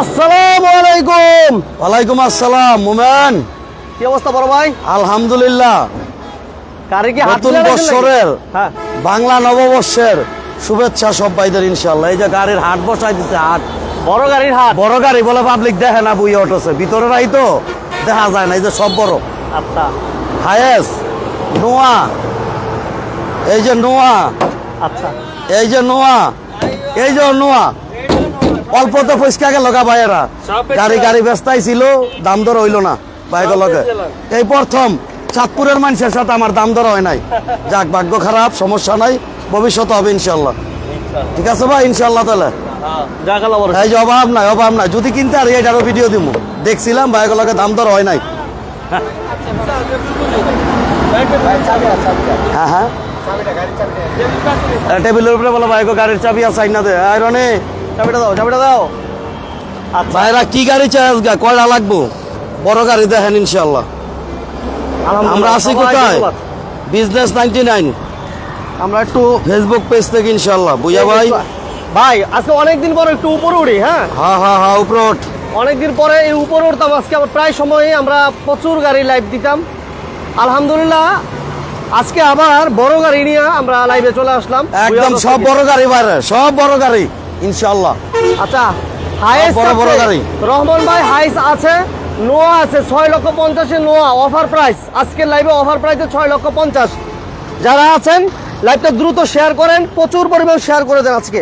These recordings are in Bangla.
আসসালামু আলাইকুম। ওয়ালাইকুম আসসালাম মোমেন। কি অবস্থা বড় ভাই? আলহামদুলিল্লাহ। নতুন? বৎসরের হ্যাঁ। বাংলা নববর্ষের শুভেচ্ছা সব ভাইদের ইনশাল্লাহ এই যে গাড়ির হাট বসাই দিতে হাট। বড় গাড়ির হাট? বড় গাড়ি বলে পাবলিক দেখে না বুই অটোসে ভিতরে নাই তো দেখা যায় না এই যে সব বড়। আচ্ছা। হায়েস নোয়া। এই যে নোয়া। আচ্ছা। এই যে নোয়া। এই যে নোয়া। অল্প তো ফুসকা গেল ভাইয়েরা গাড়ি গাড়ি ব্যস্তাই ছিল দাম দর হইল না বাইকের লগে। এই প্রথম চাঁদপুরের মানুষের সাথে আমার দাম দর হয় নাই। যাক ভাগ্য খারাপ সমস্যা নাই ভবিষ্যতে হবে ইনশাল্লাহ ঠিক আছে ভাই ইনশাল্লাহ তাহলে। এই যে অভাব নাই অভাব নাই। যদি কিনতে আর এটারও ভিডিও দিব দেখছিলাম বাইকের লগে দাম দর হয় নাই। হ্যাঁ হ্যাঁ। টেবিলের উপরে বলো ভাই গো, গাড়ির চাবি আছে না দে। আইরনে চাবিটা দাও চাবিটা দাও। আচ্ছা। ভাইরা কি গাড়ি চাই আজকে কয়টা লাগবো? বড় গাড়ি দেখেন ইনশাল্লাহ আমরা আছি কোথায়? বিজনেস নাইনটি নাইন আমরা একটু ফেসবুক পেজ থেকে ইনশাল্লাহ বুঝা ভাই। ভাই আজকে অনেকদিন পরে একটু উপরে উঠি হ্যাঁ? হ্যাঁ হ্যাঁ হ্যাঁ উপরে। অনেকদিন পরে এই উপরে উঠতাম আজকে আবার প্রায় সময়ে আমরা প্রচুর গাড়ি লাইভ দিতাম। আলহামদুলিল্লাহ আজকে আবার বড় গাড়ি নিয়ে আমরা লাইভে চলে আসলাম। একদম সব বড় গাড়ি বাইরে সব বড় গাড়ি। ইনশাল্লাহ আচ্ছা হাইস বড় বড় গাড়ি। রহমান ভাই হাইস আছে নোয়া আছে ছয় লক্ষ পঞ্চাশে নোয়া অফার প্রাইস আজকের লাইভে অফার প্রাইসে ছয় লক্ষ পঞ্চাশ। যারা আছেন লাইভটা দ্রুত শেয়ার করেন প্রচুর পরিমাণ শেয়ার করে দেন আজকে।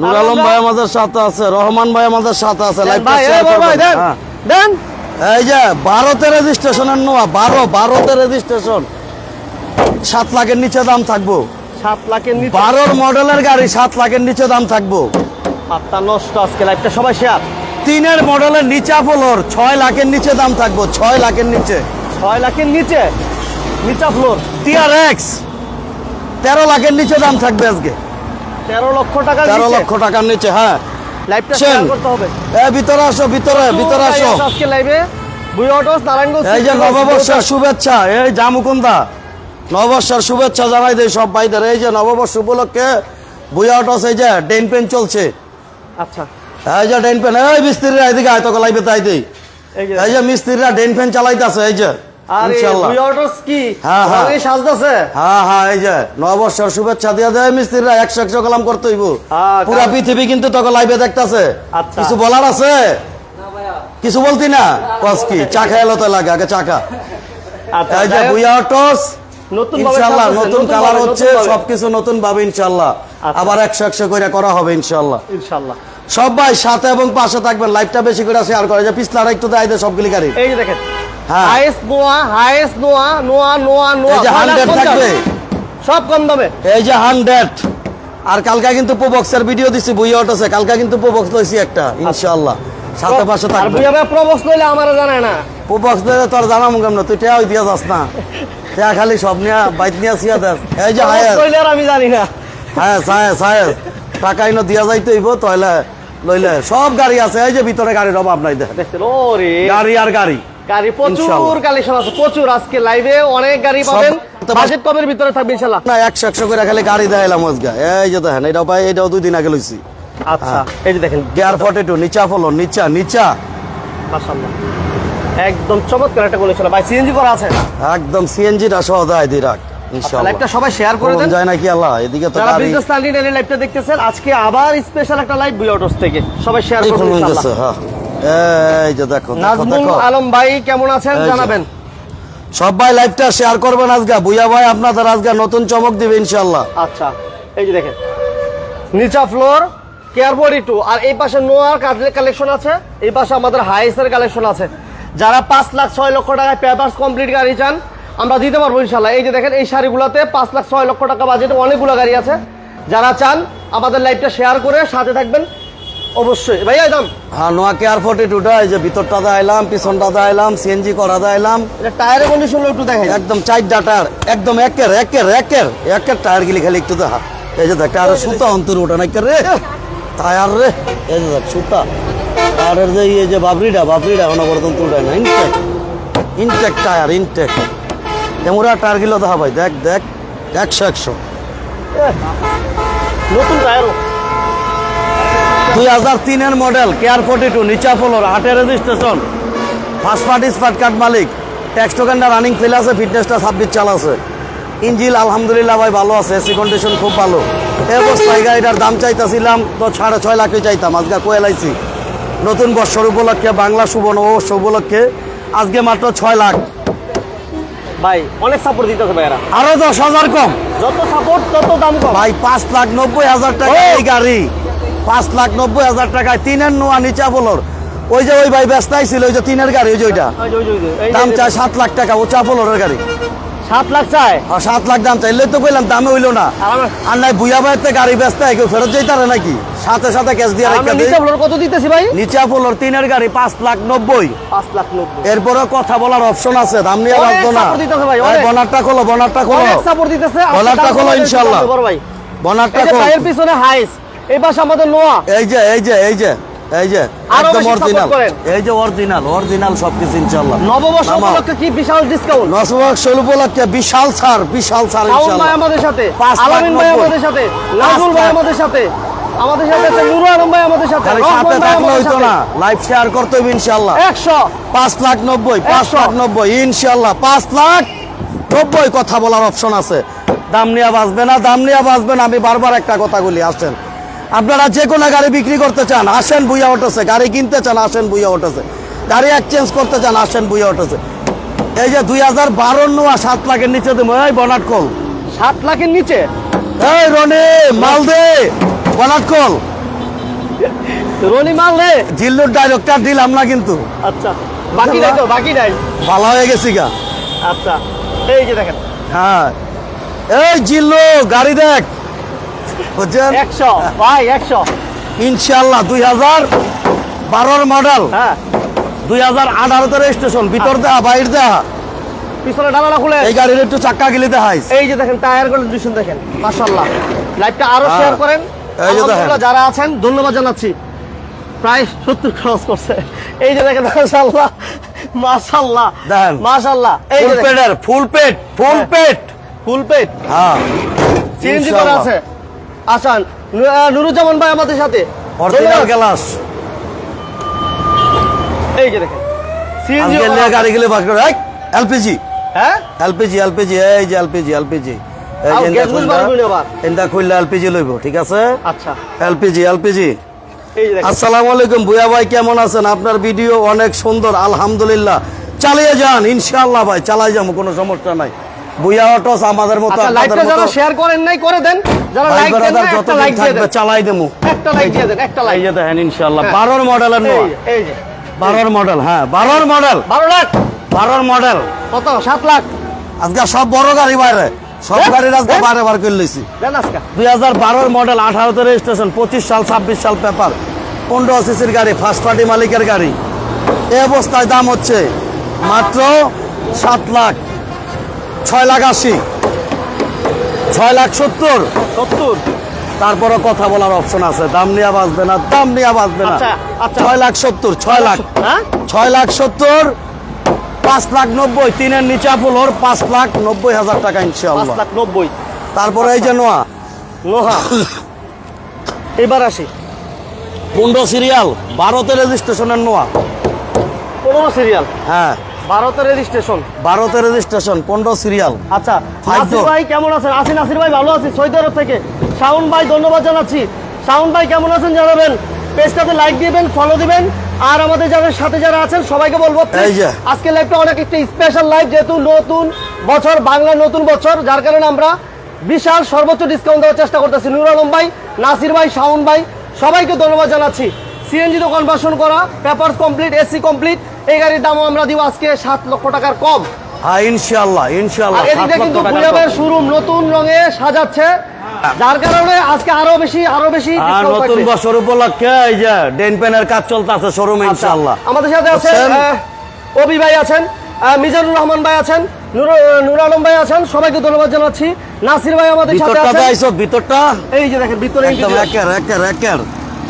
নুর আলম ভাই আমাদের সাথে আছে রহমান ভাই আমাদের সাথে আছে দেন লাইভটা শেয়ার করবেন। দেন হ্যাঁ। দেন এই যে ভারতের রেজিস্ট্রেশনের নোয়া বারো ভারতের রেজিস্ট্রেশন সাত লাখের নিচে দাম থাকব। সাত লাখের নিচে বারোর মডেলের গাড়ি সাত লাখের নিচে দাম থাকব। পাত্তা নষ্ট আজকে লাইভটা সবাই শেয়ার তিনের মডেলের নিচা ফ্লোর ছয় লাখের নিচে দাম থাকব ছয় লাখের নিচে। ছয় লাখের নিচে নিচা ফ্লোর টিআর এক্স তেরো লাখের নিচে দাম থাকবে আজকে। তেরো লক্ষ টাকা তেরো লক্ষ টাকার নিচে হ্যাঁ। লাইভটা শেয়ার করতে হবে। এ ভিতরে আসো ভিতরে ভিতরে আসো। আজকে লাইভে বুই অটোস নারায়ণগঞ্জ এই যে নববর্ষের শুভেচ্ছা এই জামুকুন্দা। নববর্ষের শুভেচ্ছা জানাই দেয় সব ভাইদের। এই যে নববর্ষ উপলক্ষে বুয়া অটস এই যে ডেন পেন চলছে। আচ্ছা। এই যে ডেন পেন এই মিস্ত্রিরা এদিকে আয় তোকে লাইবে তাই দেই এই যে। মিস্ত্রিরা ডেন পেন চালাইতেছে এই যে। আরে ইনশাল্লাহ। বুই অটোস কি? হ্যাঁ, হ্যাঁ। রঙে সাজতেছে? হ্যাঁ হ্যাঁ এই যে নববর্ষের শুভেচ্ছা দিয়ে দেয় মিস্ত্রিরা একশো একশো কালাম করতে হইব। হ্যাঁ, পুরা পৃথিবী কিন্তু তোকে লাইভে দেখতাছে। আচ্ছা। কিছু বলার আছে? কিছু বলতি না? কস কি চা খাইলো তো লাগে আগে চাকা আচ্ছা এই যে বুয়া অটোস নতুন ইনশাল্লাহ নতুন নতুন কালার হচ্ছে সবকিছু নতুন ভাবে ইনশাল্লাহ। আবার একশো একশো করে করা হবে ইনশাল্লাহ ইনশাআল্লাহ। সবাই সাথে এবং পাশে থাকবেন লাইভটা বেশি করে শেয়ার করে। যে পিছলাটা একটু দেয় দেয় সবগুলি গাড়ি। এই যে দেখেন হ্যাঁ। হাইস নোয়া হাইস নোয়া নোয়া নোয়া নোয়া। এই যে ছয় লাখ 100 পঞ্চাশ। থাকবে। সব কম দামে? এই যে হান্ড্রেড। আর কালকা কিন্তু প্রবক্সের ভিডিও দিছি বুইয়া অটোসে। কালকা কিন্তু প্রবক্স লইছি একটা ইনশাল্লাহ সাথে পাশে আর থাকবে বুঝা ভাই প্রবস লইলে আমার জানায় না। প্রবক্স দিলে তোর জানা জানাম কেমন? তুই টেয়া দিয়া যাস না। টেয়া খালি সব নিয়া বাইক নিয়া সিয়া দেস। এই যে হায়াস লইলে আর আমি জানি না। হায়াস টাকা ইনো দিয়া যাইতে হইব তাহলে লইলে সব গাড়ি আছে এই যে ভিতরে গাড়ির অভাব নাই ওরে। গাড়ি আর গাড়ি। গাড়ি প্রচুর কালেকশন আছে প্রচুর আজকে লাইভে অনেক গাড়ি পাবেন। বাজেট কমের ভিতরে থাকবে ইনশাআল্লাহ না একশো একশো করে খালি গাড়ি দেখাইলাম আজকে। এই যে দেখেন এটাও পাই এটাও দুই দিন আগে লইছি। আচ্ছা এই যে দেখেন। গিয়ার ফর্টি টু নিচা ফলো নিচা নিচা। মাশাআল্লাহ। একদম চমৎকার একটা ভাই সিএনজি করা আছে? একদম সহ দেয় রাখ আচ্ছা ইনশাআল্লাহ। লাইভটা সবাই শেয়ার করে দেন। যায় নাকি? আল্লাহ এদিকে তো যারা বিজনেস স্টাডি ডেলি লাইভটা দেখতেছেন আজকে আবার স্পেশাল একটা লাইভ বুই থেকে। সবাই শেয়ার হ্যাঁ। এই যে দেখো দেখো নাজমুল আলম ভাই কেমন আছেন? জানাবেন। সবাই লাইভটা শেয়ার করবেন আজকে। বুইয়া ভাই আপনাদের আজকে নতুন চমক দিবে ইনশাআল্লাহ। আচ্ছা এই যে দেখেন। নিচা ফ্লোর কেয়ার বডি টু আর এই পাশে নোয়ার কালেকশন আছে। এই পাশে আমাদের হাইসের কালেকশন আছে। যারা পাঁচ লাখ ছয় লক্ষ টাকায় পেপার্স কমপ্লিট গাড়ি চান আমরা দিতে পারব ইনশাল্লাহ এই যে দেখেন এই শাড়িগুলোতে পাঁচ লাখ ছয় লক্ষ টাকা বাজেটে অনেকগুলো গাড়ি আছে। যারা চান আমাদের লাইভটা শেয়ার করে সাথে থাকবেন অবশ্যই। ভাইয়া একদম হ্যাঁ নোয়া কেয়ার ফর্টি টুটা এই যে ভিতরটা দেখাইলাম পিছনটা দেখাইলাম সিএনজি করা দেখাইলাম। এটা টায়ারের কন্ডিশন একটু দেখেন একদম চার ডাটার একদম একের একের একের একের টায়ার গিলি খালি একটু দেখা। এই যে দেখ টায়ারের সুতা অন্তর ওঠে না রে টায়ার রে। এই যে দেখ সুতা। টায়ারের যে এই যে বাবরিটা বাবরিটা অনবরতন তুলটায় না ইনটেক ইনটেক টায়ার ইনটেক এমরা টায়ার গিলো দেখা ভাই, দেখ দেখ, একশো একশো। নতুন টায়ারও দুই হাজার তিনের মডেল কেয়ার ফোর্টি টু নিচা ফ্লোর হাটের registration first party smart card মালিক। ট্যাক্স টোকেনটা রানিং ফেল আছে ফিটনেসটা ছাব্বিশ চাল আছে। ইঞ্জিল আলহামদুলিল্লাহ ভাই, ভালো আছে এসি কন্ডিশন খুব ভালো। এই অবস্থায় গাড়িটার দাম চাইতাছিলাম, তো সাড়ে ছয় লাখে চাইতাম, আজকে কোয়েলাইছি নতুন বৎসর উপলক্ষে, বাংলা শুভ নববর্ষ উপলক্ষে, আজকে মাত্র ছয় লাখ। ভাই অনেক সাপোর্ট দিতেছে ভাইয়ারা। আরও দশ হাজার কম। যত সাপোর্ট তত দাম কম। ভাই পাঁচ লাখ নব্বই হাজার টাকা এই গাড়ি। পাঁচ লাখ নব্বই হাজার টাকায় তিনের নোয়া নিচা বলর। ওই যে ওই ভাই ব্যস্তাই ছিল ওই যে তিনের গাড়ি ওই যে ওইটা। দাম চায় সাত লাখ টাকা ও চাপলরের গাড়ি। সাত লাখ আর সাত লাখ দাম চাইলে তো কইলাম দামে হইল না। আর নাই বুয়া ভাইতে গাড়ি ব্যস্ত কেউ ফেরত যাইতারে নাকি? সাথে সাথে ক্যাশ দিয়ে আর নিচে ফ্লোর কত দিতেছি ভাই? নিচা পলর তিনের গাড়ি পাঁচ লাখ নব্বই। পাঁচ লাখ নব্বই। এরপরে কথা বলার অপশন আছে দাম নিয়ে লাগতো না। বনারটা খোলো বনারটা খোলো। সাপোর্ট দিতেছে আজকে খোলো ইনশাল্লাহ। বনারটা খোলো। ভাইয়ের পিছনে হাইস এই পাশে আমাদের নোয়া এই যে এই যে এই যে। এই যে একদম অরিজিনাল এই যে অরিজিনাল অরিজিনাল সবকিছু ইনশাআল্লাহ। নববর্ষ উপলক্ষে কি বিশাল ডিসকাউন্ট নসবাক ষোল উপলক্ষে বিশাল ছাড় বিশাল ছাড় ভাই ইনশাআল্লাহ। আমাদের সাথে আলামিন ভাই আমাদের সাথে পাঁচ ভাই আমাদের সাথে আমাদের সাথে আছে নুরু আলম ভাই আমাদের সাথে সাথে থাকলে হইতো না। লাইভ শেয়ার করতে হবে ইনশাআল্লাহ। একশো। পাঁচ লাখ নব্বই পাঁচ একশো। লাখ নব্বই ইনশাআল্লাহ। পাঁচ লাখ নব্বই কথা বলার অপশন আছে। দাম নিয়ে বাঁচবে না দাম নিয়ে না আমি বারবার একটা কথা বলি আসেন। আপনারা যে কোনো গাড়ি বিক্রি করতে চান আসেন বুইয়া উঠেছে গাড়ি কিনতে চান আসেন বুইয়া উঠেছে গাড়ি এক্সচেঞ্জ করতে চান আসেন বুইয়া উঠেছে এই যে দুই হাজার বারো নোয়া সাত লাখের নিচে দেবো। এই বনাট কল। সাত লাখের নিচে? এই রনি মাল দে। বনাট কল। রনি মাল রে জিল্লুর ডাইরেক্টর দিলাম না কিন্তু। আচ্ছা বাকি নাই তো বাকি নাই? ভালো হয়ে গেছি গা। আচ্ছা এই যে দেখেন। হ্যাঁ। এই জিল্লু গাড়ি দেখ। বুঝছেন? একশো ভাই একশো। ইনশাল্লাহ দুই হাজার বারোর মডেল। হ্যাঁ। দুই হাজার আঠারোতে রেজিস্ট্রেশন ভিতর দেহা বাইর দেহা। পিছনে ডালাটা খুলে। এই গাড়ির একটু চাক্কা গিলি দেখাইস। এই যে দেখেন টায়ার কন্ডিশন দেখেন মাশাআল্লাহ। লাইভটা আরও হ্যাঁ। শেয়ার করেন। এই যে দেখেন। যারা আছেন ধন্যবাদ জানাচ্ছি। প্রায় সত্তর খরচ করছে। এই যে দেখেন মাশাআল্লাহ মাশাআল্লাহ দেখেন। মাশাআল্লাহ। এই ফুল ফুল পেট ফুল হ্যাঁ। পেট ফুল পেট হ্যাঁ। সিএনজি করা আছে। আসান। নুরুজ্জামান ভাই আমাদের সাথে। Original glass. এই যে দেখেন। সিএনজি গাড়ি গেলে বাকি এলপিজি। হ্যাঁ? এলপিজি এলপিজি এই যে এলপিজি এলপিজি। ঠিক আছে? আচ্ছা। LPG LPG. আসসালামু আলাইকুম বুয়া ভাই কেমন আছেন? আপনার ভিডিও অনেক সুন্দর আলহামদুলিল্লাহ। চালিয়ে যান ইনশাল্লাহ ভাই চালাই যাব কোনো সমস্যা নাই। বুয়া অটোস আমাদের মতো আচ্ছা আপনাদের লাইভটা যারা শেয়ার করেন নাই করে দেন। যারা লাইক দেন না, একটা লাইক দিয়ে দেন। চালাই দেবো। একটা লাইক দিয়ে দেন একটা লাইক যে দেখেন ইনশাআল্লাহ হ্যাঁ। বারোর মডেলের এই নোয়া। এই যে বারোর মডেল হ্যাঁ বারোর মডেল বারো লাখ। বারোর মডেল কত? সাত লাখ। আজকে সব বড় গাড়ি বাইরে। সব হ্যাঁ? গাড়ির আজকে হ্যাঁ? বাইরে বার করে লইছি। দেন আজকে। দুই হাজার বারোর মডেল আঠারোতে রেজিস্ট্রেশন পঁচিশ সাল ছাব্বিশ সাল পেপার পনেরো সিসির গাড়ি ফার্স্ট পার্টি মালিকের গাড়ি। এই অবস্থায় দাম হচ্ছে মাত্র সাত লাখ। ছয় লাখ আশি। ছয় লাখ সত্তর। সত্তর? তারপরও কথা বলার অপশন আছে। দাম নিয়ে বাঁচবে না দাম নিয়ে বাঁচবে না। আচ্ছা, আচ্ছা। ছয় লাখ সত্তর ছয় লাখ। হ্যাঁ? ছয় লাখ সত্তর পাঁচ লাখ নব্বই তিনের নিচা ফুলোর পাঁচ লাখ নব্বই হাজার টাকা পাঁচ ইনশাআল্লাহ লাখ নব্বই। তারপরে এই যে নোয়া। লোহা এবার আসি। পনেরো সিরিয়াল বারোতে রেজিস্ট্রেশনের নোয়া। পনেরো সিরিয়াল? হ্যাঁ। ভারতের রেজিস্ট্রেশন বারোতে রেজিস্ট্রেশন পনেরো সিরিয়াল আচ্ছা নাসির ভাই কেমন আছেন? আসি নাসির ভাই ভালো আছি সৌদি আরব থেকে। শাওন ভাই ধন্যবাদ জানাচ্ছি। শাওন ভাই কেমন আছেন জানাবেন? পেজটাতে লাইক দিবেন ফলো দিবেন। আর আমাদের যাদের সাথে যারা আছেন সবাইকে বলব আজকে লাইভটা অনেক একটি স্পেশাল লাইভ যেহেতু নতুন বছর বাংলা নতুন বছর যার কারণে আমরা বিশাল সর্বোচ্চ ডিসকাউন্ট দেওয়ার চেষ্টা করতেছি। নুর আলম ভাই নাসির ভাই শাওন ভাই সবাইকে ধন্যবাদ জানাচ্ছি। সিএনজি তো কনভার্সন করা পেপার কমপ্লিট এসি কমপ্লিট এই গাড়ির দামও আমরা দিব আজকে সাত লক্ষ টাকার কম। হ্যাঁ ইনশাল্লাহ ইনশাল্লাহ এদিকে কিন্তু কম। শোরুম নতুন রঙে সাজাচ্ছে। যার কারণে আজকে আরও বেশি আরও বেশি নতুন বছর উপলক্ষে এই যে ডেন পেনের কাজ চলতেছে শোরুমে আচ্ছা, ইনশাল্লাহ আমাদের সাথে আছেন? অবি ভাই আছেন মিজানুর রহমান ভাই আছেন নুর আলম ভাই আছেন সবাইকে ধন্যবাদ জানাচ্ছি। নাসির ভাই আমাদের সাথে ভিতরটা আছেন। ভিতরটা? এই যে দেখেন ভিতরে একদম একের একের একের।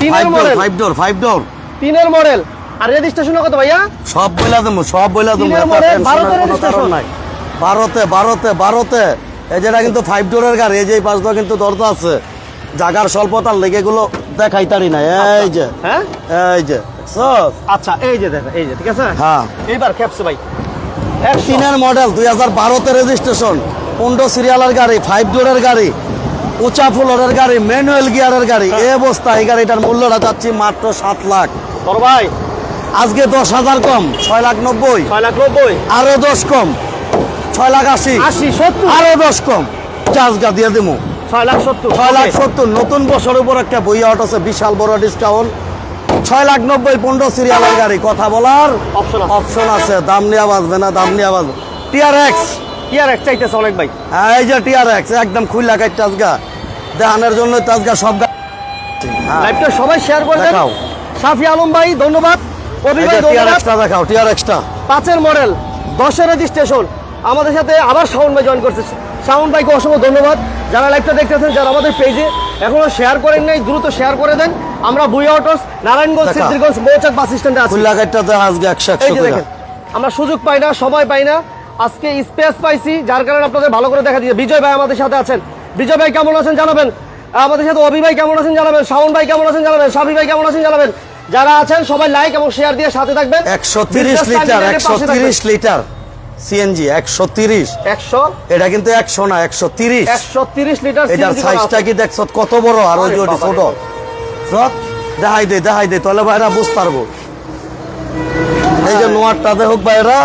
তিনের door five door five door তিনের মডেল আর রেজিস্ট্রেশন কত ভাইয়া? সব বইলা দেবো সব বইলা দেবো নাই ভারতে ভারতে ভারতে এই যেটা কিন্তু ফাইভ ডোরের গাড়ি এই যে পাঁচ কিন্তু দরজা আছে। জাগার স্বল্পতার লেগে এগুলো দেখাই তারি না এই যে হ্যাঁ? এই যে আচ্ছা এই যে এই যে ঠিক আছে? হ্যাঁ। এইবার খেপছে ভাই। তিনের মডেল দুই হাজার বারোতে রেজিস্ট্রেশন পনেরো সিরিয়ালের গাড়ি ফাইভ ডোরের গাড়ি উঁচা ফ্লোরের গাড়ি ম্যানুয়াল গিয়ারের গাড়ি। এই অবস্থা এই গাড়িটার মূল্যটা চাচ্ছি মাত্র সাত লাখ। ভাই আজকে দশ হাজার কম ছয় লাখ নব্বই। ছয় লাখ নব্বই। আরও দশ কম ছয় লাখ আশি। আশি সত্তর। আরও দশ কম চার্জ গা দিয়ে দেবো ছয় লাখ সত্তর ছয় লাখ সত্তর নতুন বছরের উপর একটা বইয়া আছে বিশাল বড় ডিসকাউন্ট ছয় লাখ নব্বই পনেরো সিরিয়ালের গাড়ি কথা বলার অপশন আছে। অপশন আছে। দাম নিয়ে বাজবে না দাম নিয়ে বাজবে টিআর এক্স কি আর এক চাইতেছে অনেক ভাই। হ্যাঁ এই যে টিআর এক্স একদম খুললা গাড়ি তাজগা দেহানের জন্য তাজগা সব গা- লাইভটা সবাই শেয়ার করে দেখাও। সাফি আলম ভাই ধন্যবাদ। পাঁচের মডেল দশের রেজিস্ট্রেশন আমাদের সাথে আবার শাওন ভাই জয়েন করছে। শাওন ভাইকে অসংখ্য ধন্যবাদ। যারা লাইভটা দেখতেছেন যারা আমাদের পেজে এখনও শেয়ার করেন নাই দ্রুত শেয়ার করে দেন। আমরা বুয়া অটোস নারায়ণগঞ্জ। সিদ্ধিরগঞ্জ মৌচাক বাস স্ট্যান্ডে আছি। আজকে একশো দেখেন আমরা সুযোগ পাই না সময় পাই না। আজকে স্পেস পাইছি যার কারণে আপনাদের ভালো করে দেখা দিচ্ছে। বিজয় ভাই আমাদের সাথে আছেন। বিজয় ভাই কেমন আছেন জানাবেন? আমাদের সাথে অভি ভাই কেমন আছেন জানাবেন? শাওন ভাই কেমন আছেন জানাবেন? সাবি ভাই কেমন আছেন জানাবেন? যারা আছেন সবাই লাইক এবং শেয়ার দিয়ে সাথে থাকবেন। একশো তিরিশ Business লিটার Standard এর একশো পাশে থাকবেন। তিরিশ লিটার সিএনজি একশো তিরিশ। একশো? এটা কিন্তু একশো না একশো তিরিশ। একশো তিরিশ লিটার এটার সাইজটা কি দেখছ? কত বড়? আর ওই যে ছোট। সৎ দেখাই দে দেখাই দে তাহলে ভাইরা বুঝতে পারব। এই যে নোয়ারটা দে হোক ভাইরা।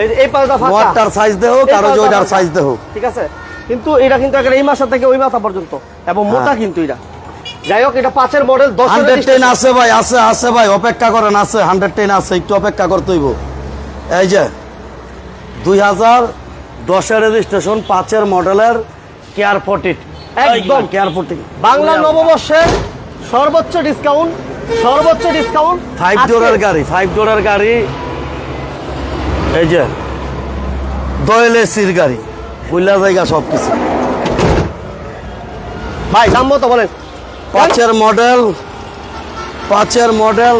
এই এই পাল্টা ফাঁকা। নোয়ারটার সাইজ দে হোক আর ওই ওইটার সাইজ দে হোক। ঠিক আছে? কিন্তু এটা কিন্তু এই মাথা থেকে ওই মাথা পর্যন্ত। এবং মোটা হ্যাঁ। কিন্তু এটা। যাই হোক এটা পাঁচের মডেল দশ হান্ড্রেড টেন আছে ভাই আছে আছে ভাই অপেক্ষা করেন আছে হান্ড্রেড টেন আছে একটু অপেক্ষা করতে হইব। এই যে দুই হাজার দশের রেজিস্ট্রেশন পাঁচের মডেলের কেয়ার ফোর্টিট একদম। কেয়ার ফোর্টিট বাংলা নববর্ষে সর্বোচ্চ ডিসকাউন্ট সর্বোচ্চ ডিসকাউন্ট ফাইভ ডোরের গাড়ি ফাইভ ডোরের গাড়ি এই যে দয়েল এসির গাড়ি বুঝলা জায়গা সব কিছু ভাই দাম মতো বলেন? পাঁচের মডেল পাঁচের মডেল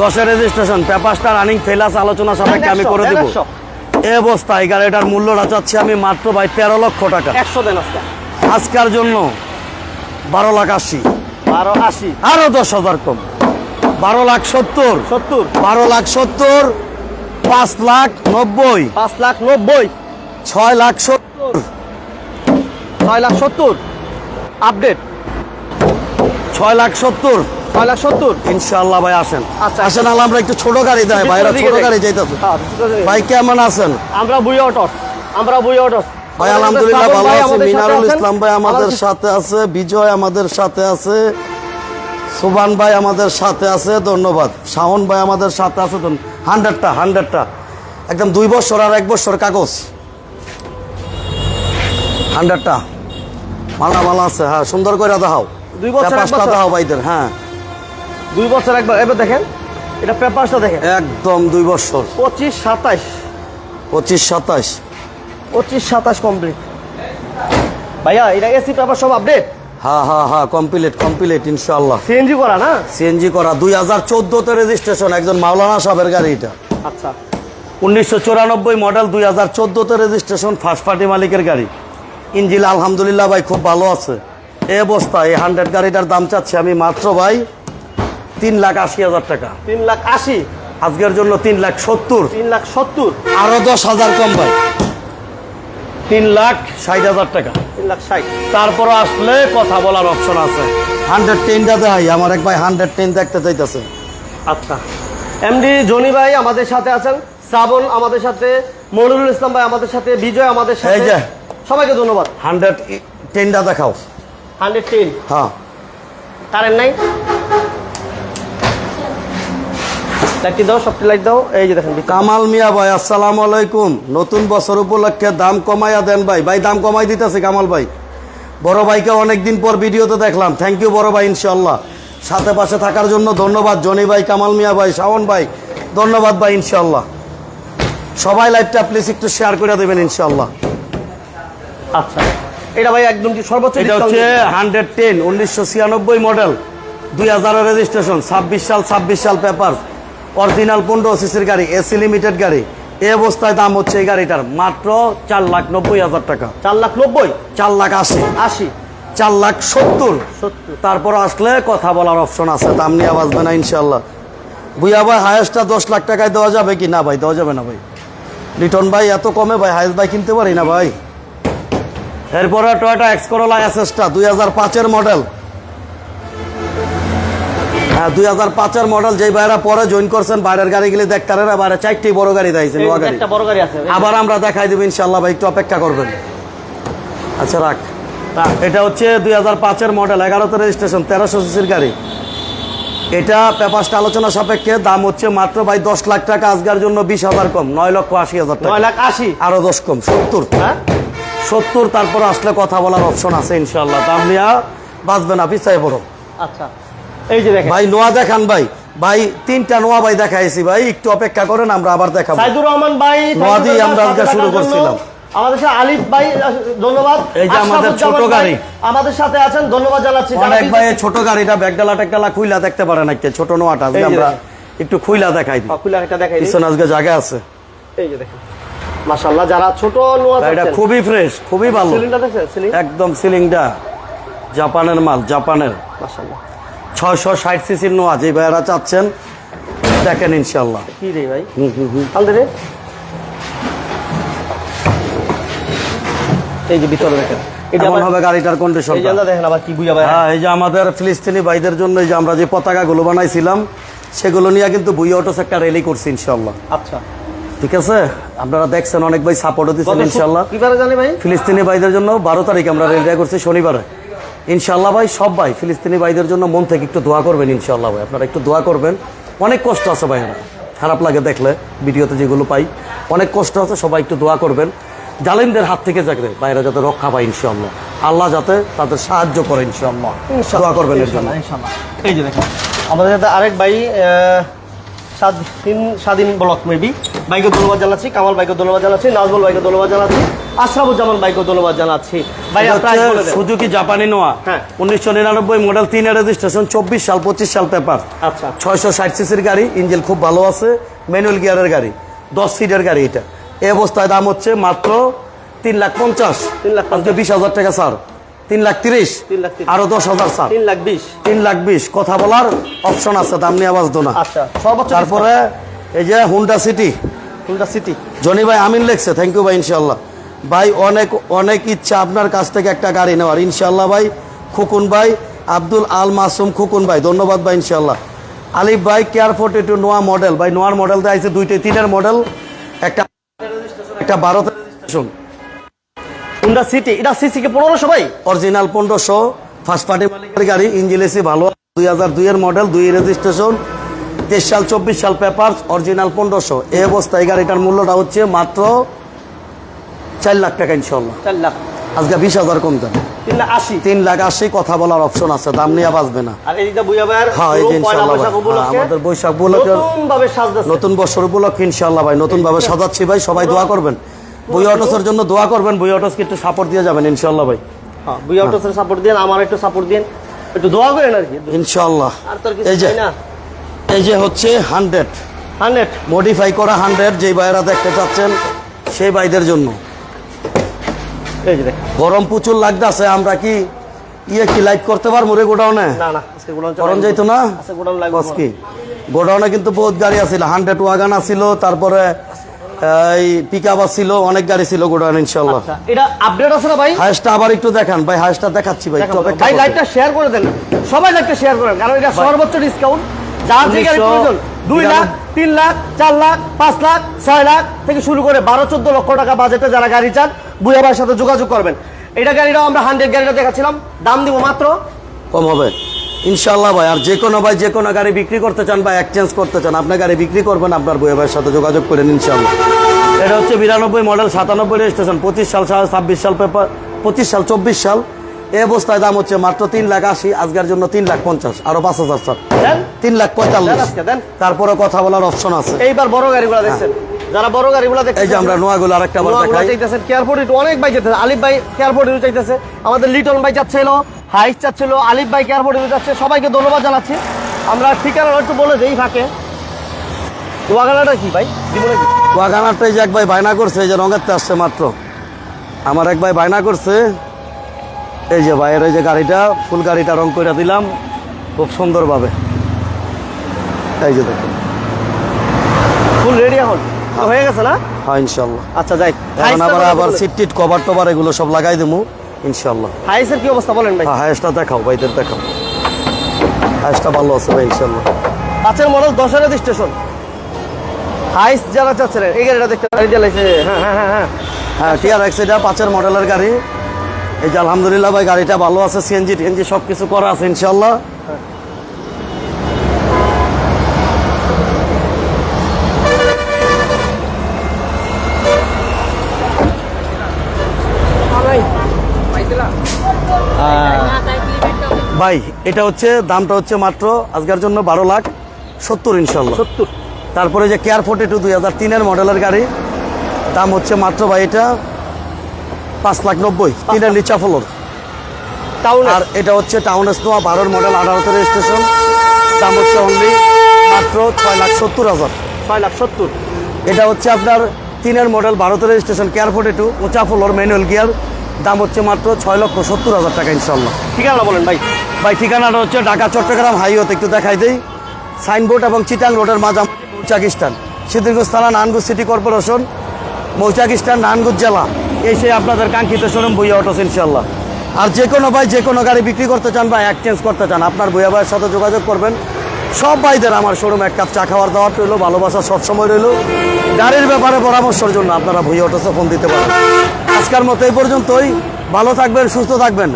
দশের রেজিস্ট্রেশন পেপারসটা রানিং ফেলাস আলোচনা সাপেক্ষে আমি করে দেবো। এ অবস্থায় গাড়িটার মূল্যটা চাচ্ছি আমি মাত্র ভাই তেরো লক্ষ টাকা। একশো দেন আজকে। আজকের জন্য বারো লাখ আশি। বারো আশি। আরও দশ হাজার কম। বারো লাখ সত্তর। সত্তর। বারো লাখ সত্তর পাঁচ লাখ নব্বই। পাঁচ লাখ নব্বই। ছয় লাখ সত্তর। ছয় লাখ সত্তর। আপডেট ছয় লাখ সত্তর। ছয় লাখ সত্তর? ইনশাল্লাহ ভাই আসেন। আচ্ছা। আসেন আল্লাহ আমরা একটু ছোট গাড়ি দেয় ভাইরা ছোট গাড়ি যাইতেছে হ্যাঁ, ভাই কেমন আছেন? আমরা বুই অটস আমরা বুই অটস। ভাই আলহামদুলিল্লাহ ভালো আছে। মিনারুল ইসলাম ভাই আমাদের আমাদের- সাথে আছে বিজয় আমাদের সাথে আছে সুবান ভাই আমাদের সাথে আছে ধন্যবাদ। শাহন ভাই আমাদের সাথে আছে হান্ড্রেডটা হান্ড্রেডটা। একদম দুই বছর আর এক বছর কাগজ। হান্ড্রেডটা। মালা মালা আছে হ্যাঁ সুন্দর করে দেখাও। দুই বছর, পাঁচটা। দেখাও ভাইদের হ্যাঁ। দুই বছর একবার এবার দেখেন এটা পেপারসটা দেখেন। একদম দুই বছর। পঁচিশ সাতাশ। পঁচিশ সাতাশ। পঁচিশ সাতাশ কমপ্লিট ভাইয়া এটা এসি পেপার সব আপডেট হ্যাঁ হ্যাঁ হ্যাঁ কমপ্লিট কমপ্লিট ইনশাল্লাহ সিএনজি করা না? সিএনজি করা দুই হাজার চোদ্দোতে রেজিস্ট্রেশন একজন মাওলানা সাহেবের গাড়ি এটা। আচ্ছা। উনিশশো চুরানব্বই মডেল দুই হাজার চোদ্দোতে রেজিস্ট্রেশন ফার্স্ট পার্টি মালিকের গাড়ি। ইঞ্জিল আলহামদুলিল্লাহ ভাই খুব ভালো আছে। এই অবস্থা এই হান্ড্রেড গাড়িটার দাম চাচ্ছি আমি মাত্র ভাই তিন লাখ আশি হাজার টাকা। তিন লাখ আশি? আজকের জন্য তিন লাখ সত্তর। তিন লাখ সত্তর? আরও দশ হাজার কম ভাই। তিন লাখ ষাট হাজার টাকা। তিন লাখ ষাট। তারপর আসলে কথা বলার অপশন আছে। হান্ড্রেড টেনটা দেখাই আমার এক ভাই হান্ড্রেড টেন দেখতে চাইতেছে। আচ্ছা। এমডি জনি ভাই আমাদের সাথে আছেন শ্রাবণ আমাদের সাথে মনিরুল ইসলাম ভাই আমাদের সাথে বিজয় আমাদের সাথে। সবাইকে ধন্যবাদ। হান্ড্রেড টেনটা দেখাও। হান্ড্রেড টেন হ্যাঁ। কারেন্ট নাই? লাইটটি দাও সবটি লাইট দাও। এই যে দেখেন কামাল মিয়া ভাই আসসালামু আলাইকুম। নতুন বছর উপলক্ষে দাম কমাইয়া দেন ভাই। ভাই দাম কমাই দিতেছে কামাল ভাই। বড় ভাইকে অনেকদিন পর ভিডিওতে দেখলাম। থ্যাংক ইউ বড় ভাই ইনশাল্লাহ সাথে পাশে থাকার জন্য ধন্যবাদ জনি ভাই কামাল মিয়া ভাই শাওন ভাই। ধন্যবাদ ভাই ইনশাল্লাহ সবাই লাইভটা প্লিজ একটু শেয়ার করে দেবেন ইনশাল্লাহ আচ্ছা। এটা ভাই একদম কি সর্বোচ্চ এটা হচ্ছে হান্ড্রেড টেন উনিশশো ছিয়ানব্বই মডেল দুই হাজারের রেজিস্ট্রেশন ছাব্বিশ সাল ছাব্বিশ সাল পেপার অরিজিনাল পনেরো সিসির গাড়ি এসি লিমিটেড গাড়ি। এই অবস্থায় দাম হচ্ছে এই গাড়িটার মাত্র চার লাখ নব্বই হাজার টাকা। চার লাখ নব্বই? চার লাখ আশি। আশি? চার লাখ সত্তর। তারপর আসলে কথা বলার অপশন আছে দাম নিয়ে বাঁচবে না ইনশাল্লাহ বুয়া ভাই হায়েস্টটা দশ লাখ টাকায় দেওয়া যাবে কি? না ভাই দেওয়া যাবে না ভাই। লিটন ভাই এত কমে ভাই হায়েস্ট ভাই কিনতে পারি না ভাই? এরপরে টয়টা এক্স করোলা এসএসটা দুই হাজার পাঁচের মডেল হ্যাঁ দুই হাজার পাঁচের মডেল যেই বাইরা পরে জয়েন করছেন বাইরের গাড়ি গেলে দেখতে বাইরে চারটি বড় গাড়ি দিয়েছে এই নোয়া যে গাড়ি। একটা বড় গাড়ি আছে। আবার আমরা দেখাই দেবো ইনশাল্লাহ ভাই একটু অপেক্ষা করবেন। আচ্ছা রাখ। রাখ। এটা হচ্ছে দুই হাজার পাঁচের মডেল এগারোতে রেজিস্ট্রেশন তেরোশো সিসির গাড়ি। এটা পেপারসটা আলোচনা সাপেক্ষে দাম হচ্ছে মাত্র ভাই দশ লাখ টাকা আজকের জন্য বিশ হাজার কম নয় লক্ষ আশি হাজার নয় টাকা লাখ আশি? আরও দশ কম সত্তর। হ্যাঁ? সত্তর তারপর আসলে কথা বলার অপশন আছে ইনশাল্লাহ দাম নিয়ে বাঁচবে না পিছাই বড় আচ্ছা এই যে দেখেন। ভাই নোয়া দেখান ভাই। ভাই তিনটা নোয়া ভাই দেখাইছি ভাই একটু অপেক্ষা করেন আমরা আবার দেখাবো। সাইদুর রহমান ভাই নোয়াদি আমরা আজকে শুরু করছিলাম। আমাদের সাথে আলিফ ভাই ধন্যবাদ। এই যে আমাদের ছোট গাড়ি। আমাদের সাথে আছেন ধন্যবাদ জানাচ্ছি। অনেক ভাই ছোট গাড়িটা ব্যাগডালা খুইলা দেখতে পারে না কে ছোট নোয়াটা আমরা একটু খুইলা দেখাই দিই। খুলে একটা দেখাই দিই। আজকে জায়গা আছে। এই যে দেখেন। মাশাআল্লাহ যারা ছোট নোয়া চাচ্ছেন। খুবই ফ্রেশ খুবই ভালো। সিলিন্ডার দেখছেন? সিলিং একদম সিলিংটা জাপানের মাল জাপানের। মাশাআল্লাহ। ছয়শো ষাট সিসির নোয়া যে ভাইয়ারা চাচ্ছেন দেখেন ইনশাল্লাহ কি রে ভাই? হুম, হুম, হুম। আলদে রে এই যে ভিতরে দেখেন এমন হবে গাড়িটার কন্ডিশন এই জানলা দেখেন আবার কি বুঝা ভাই হ্যাঁ এই যে আমাদের ফিলিস্তিনি ভাইদের জন্য যে আমরা যে পতাকাগুলো বানাইছিলাম সেগুলো নিয়ে কিন্তু বুই অটোস একটা র্যালি করছি ইনশাল্লাহ আচ্ছা। ঠিক আছে? আপনারা দেখছেন অনেক ভাই সাপোর্টও দিচ্ছেন ইনশাল্লাহ ভাই? ফিলিস্তিনি ভাইদের জন্য বারো তারিখে আমরা রেলওয়ে করছি শনিবারে। ইনশাল্লাহ ভাই সব ভাই ফিলিস্তিনি ভাইদের জন্য মন থেকে একটু দোয়া করবেন ইনশাল্লাহ ভাই। আপনারা একটু দোয়া করবেন। অনেক কষ্ট আছে ভাইয়েরা। খারাপ লাগে দেখলে ভিডিওতে যেগুলো পাই। অনেক কষ্ট আছে সবাই একটু দোয়া করবেন। জালিমদের হাত থেকে যাকে বাইরে যাতে রক্ষা পায় ইনশাল্লাহ আল্লাহ যাতে তাদের সাহায্য করে ইনশাল্লাহ দোয়া করবেন এর জন্য। এই যে দেখেন আমাদের সাথে আরেক ভাই স্বাধীন স্বাধীন ব্লক মেবি বাইকে ধন্যবাদ জানাচ্ছি কামাল বাইকে ধন্যবাদ জানাচ্ছি নাজমুল বাইকে ধন্যবাদ জানাচ্ছি আশরাফুজ্জামান বাইকে ধন্যবাদ জানাচ্ছি। ভাই দেন। সুজুকি জাপানি নোয়া। হ্যাঁ। উনিশশো নিরানব্বই মডেল তিনের রেজিস্ট্রেশন চব্বিশ সাল পঁচিশ সাল পেপার আচ্ছা। ছয়শো ষাট সিসির গাড়ি ইঞ্জিন খুব ভালো আছে ম্যানুয়াল গিয়ারের গাড়ি দশ সিটের গাড়ি এটা। এই অবস্থায় দাম হচ্ছে মাত্র তিন লাখ পঞ্চাশ। তিন লাখ আজকে বিশ হাজার টাকা স্যার। তিন লাখ তিরিশ। আরও দশ হাজার স্যার। তিন লাখ বিশ। তিন লাখ বিশ। কথা বলার অপশন আছে দাম নিয়ে বাঁচতো না। আচ্ছা সর্বোচ্চ তারপরে এই যে Honda City Honda City Jony ভাই আমিন লেখছে। থ্যাংক ইউ ভাই ইনশাল্লাহ ভাই অনেক অনেক ইচ্ছা আপনার কাছ থেকে একটা গাড়ি নেওয়ার। ইনশাল্লাহ ভাই খুকুন ভাই আব্দুল আল মাসুম খুকুন ভাই ধন্যবাদ ভাই ইনশাল্লাহ আলিফ ভাই কেয়ার ফোর্টি টু নোয়া মডেল ভাই নোয়ার মডেল দেয় দুইটা তিনের মডেল একটা একটা ভারতের রেজিস্ট্রেশন হুন্ডা সিটি? এটা সিসি কে পনেরোশো ভাই? অরিজিনাল পনেরোশো ফার্স্ট পার্টি মালিকের গাড়ি ইঞ্জিন এসি ভালো দুই হাজার দুইয়ের মডেল দুই রেজিস্ট্রেশন তেইশ সাল চব্বিশ সাল পেপার অরিজিনাল পনেরোশো। এই অবস্থায় গাড়িটার মূল্যটা হচ্ছে মাত্র চার লাখ টাকা ইনশাল্লাহ চার লাখ। আজকে বিশ হাজার কম দেন তিন লাখ আশি। তিন লাখ আশি কথা বলার অপশন আছে দাম নিয়ে বাঁচবে না। হ্যাঁ। হ্যাঁ, আমাদের বৈশাখ উপলক্ষে নতুন নতুন বছর উপলক্ষে ইনশাল্লাহ ভাই নতুন ভাবে সাজাচ্ছি ভাই সবাই দোয়া করবেন। বই অটোসের জন্য দোয়া করবেন বই অটোসকে একটু সাপোর্ট দিয়ে যাবেন ইনশাল্লাহ ভাই। হ্যাঁ বুঝা অটোসের সাপোর্ট দিন আমার একটু সাপোর্ট দিন। একটু দোয়া করেন আর কি। ইনশাল্লাহ। এই যে এই যে হচ্ছে হান্ড্রেড হান্ড্রেড মডিফাই করা হান্ড্রেড যেই ভাইয়েরা দেখতে চাচ্ছেন সেই ভাইদের জন্য। গরম প্রচুর লাগতেছে আমরা কি ইয়ে কি করতে পারব রে গোডাউনে? না না আজকে যাইতো না? গোডাউন কি? কিন্তু বহুত গাড়ি আছিল হান্ড্রেড ওয়াগান আছিল তারপরে এই পিক আপ ছিল অনেক গাড়ি ছিল গোডাউন ইনশাল্লাহ আচ্ছা, এটা আপডেট আছে না ভাই? হাইস্টটা আবার একটু দেখান ভাই হাইস্টটা দেখাচ্ছি ভাই। শেয়ার করে দেন। সবাই শেয়ার করেন কারণ এটা সর্বোচ্চ ডিসকাউন্ট যা যে গাড়ি প্রয়োজন দুই লাখ তিন লাখ চার লাখ পাঁচ লাখ ছয় লাখ থেকে শুরু করে বারো চোদ্দ লক্ষ টাকা বাজেটে যারা গাড়ি চান বুয়া ভাইয়ের সাথে যোগাযোগ করবেন। এটা গাড়িটাও আমরা হান্ড্রেড গাড়িটা দেখাচ্ছিলাম। দাম দিব মাত্র কম হবে। ইনশাল্লাহ ভাই আর যে কোনো ভাই যে কোনো গাড়ি বিক্রি করতে চান বা এক্সচেঞ্জ করতে চান আপনার গাড়ি বিক্রি করবেন আপনার বইয়ের ভাইয়ের সাথে যোগাযোগ করেন ইনশাল্লাহ এটা হচ্ছে বিরানব্বই মডেল সাতানব্বই রেজিস্ট্রেশন পঁচিশ সাল ছাব্বিশ সাল পেপার পঁচিশ সাল চব্বিশ সাল। এই অবস্থায় দাম হচ্ছে মাত্র তিন লাখ আশি আজকের জন্য তিন লাখ পঞ্চাশ আরও পাঁচ হাজার স্যার। তিন লাখ পঁয়তাল্লিশ। তারপরে কথা বলার অপশন আছে। এইবার বড় গাড়িগুলো দেখছেন। যারা বড় গাড়িগুলো দেখছেন এই যে আমরা নোয়াগুলো আরেকটা বার দেখাই। চাইতেছেন কেয়ারপোর্ট একটু অনেক ভাই চাইতেছে আলিফ ভাই কেয়ারপোর্ট চাইতেছে আমাদের লিটন ভাই চাচ্ছিল হাইস চাচ্ছিল আলিফ ভাই কেয়ারপোর্ট যাচ্ছে। সবাইকে ধন্যবাদ জানাচ্ছি। আমরা ঠিকানা একটু বলে দেই ফাঁকে। ওয়াগানাটা কি ভাই? জীবনে কি যে এক ভাই বায়না করছে এই যে রঙেরতে আসছে মাত্র। আমার এক ভাই বায়না করছে। এই যে ভাইয়ের এই যে গাড়িটা ফুল গাড়িটা রং করে দিলাম। খুব সুন্দরভাবে। এই যে দেখুন। ফুল রেডি এখন? হয়ে গেছে না? হ্যাঁ ইনশাল্লাহ আচ্ছা যাই। এখন আবার আবার সিট টিট কভার টভার এগুলো সব লাগাই দেবো ইনশাল্লাহ হাইসের কি অবস্থা বলেন ভাই? হ্যাঁ হায়েসটা দেখাও ভাইদের দেখাও। হায়েসটা ভালো আছে ভাই ইনশাল্লাহ পাঁচের মডেল দশের স্টেশন হাইস যারা চাচ্ছেন এই গাড়িটা দেখতে গাড়ি চালাইছে হ্যাঁ হ্যাঁ হ্যাঁ হ্যাঁ। হ্যাঁ টিআর এক্স এটা পাঁচের মডেলের গাড়ি। এই যে আলহামদুলিল্লাহ ভাই গাড়িটা ভালো আছে সিএনজি টিএনজি সব কিছু করা আছে ইনশাল্লাহ ভাই এটা হচ্ছে দামটা হচ্ছে মাত্র আজকের জন্য বারো লাখ সত্তর ইনশাল্লাহ সত্তর। তারপরে যে কেয়ার ফোর্টি টু দুই হাজার তিনের মডেলের গাড়ি দাম হচ্ছে মাত্র ভাই এটা পাঁচ লাখ নব্বই তিনের নিচা ফ্লোর টাউন আর এটা হচ্ছে টাউন স্নোয়া বারোর মডেল আঠারোতে রেজিস্ট্রেশন দাম হচ্ছে অনলি মাত্র ছয় লাখ সত্তর হাজার। ছয় লাখ সত্তর। এটা হচ্ছে আপনার তিনের মডেল ভারতের রেজিস্ট্রেশন কেয়ার ফোর্টি টু উঁচা ফ্লোর ম্যানুয়াল গিয়ার দাম হচ্ছে মাত্র ছয় লক্ষ সত্তর হাজার টাকা ইনশাল্লাহ ঠিকানা বলেন ভাই। ভাই, ঠিকানাটা হচ্ছে ঢাকা, চট্টগ্রাম হাইওয়েতে একটু দেখাই দেই। সাইনবোর্ড এবং চিটাং রোডের মাঝাম মৌচাকিস্তান সিদ্দিরগঞ্জ থানা, নানগুজ সিটি কর্পোরেশন মৌচাকিস্তান নানগুজ জেলা। এই সেই আপনাদের কাঙ্ক্ষিত শোরুম বইয়া অটোস ইনশাল্লাহ আর যে কোনো ভাই, যে কোনো গাড়ি বিক্রি করতে চান বা এক্সচেঞ্জ করতে চান, আপনার বইয়া ভাইয়ের সাথে যোগাযোগ করবেন। সব ভাইদের আমার শোরুম এক কাপ চা খাওয়ার দাওয়ার রইল, ভালোবাসা সবসময় রইল। গাড়ির ব্যাপারে পরামর্শের জন্য আপনারা ভুইয়া অটোসে ফোন দিতে পারেন। আজকের মতো এই পর্যন্তই। ভালো থাকবেন, সুস্থ থাকবেন।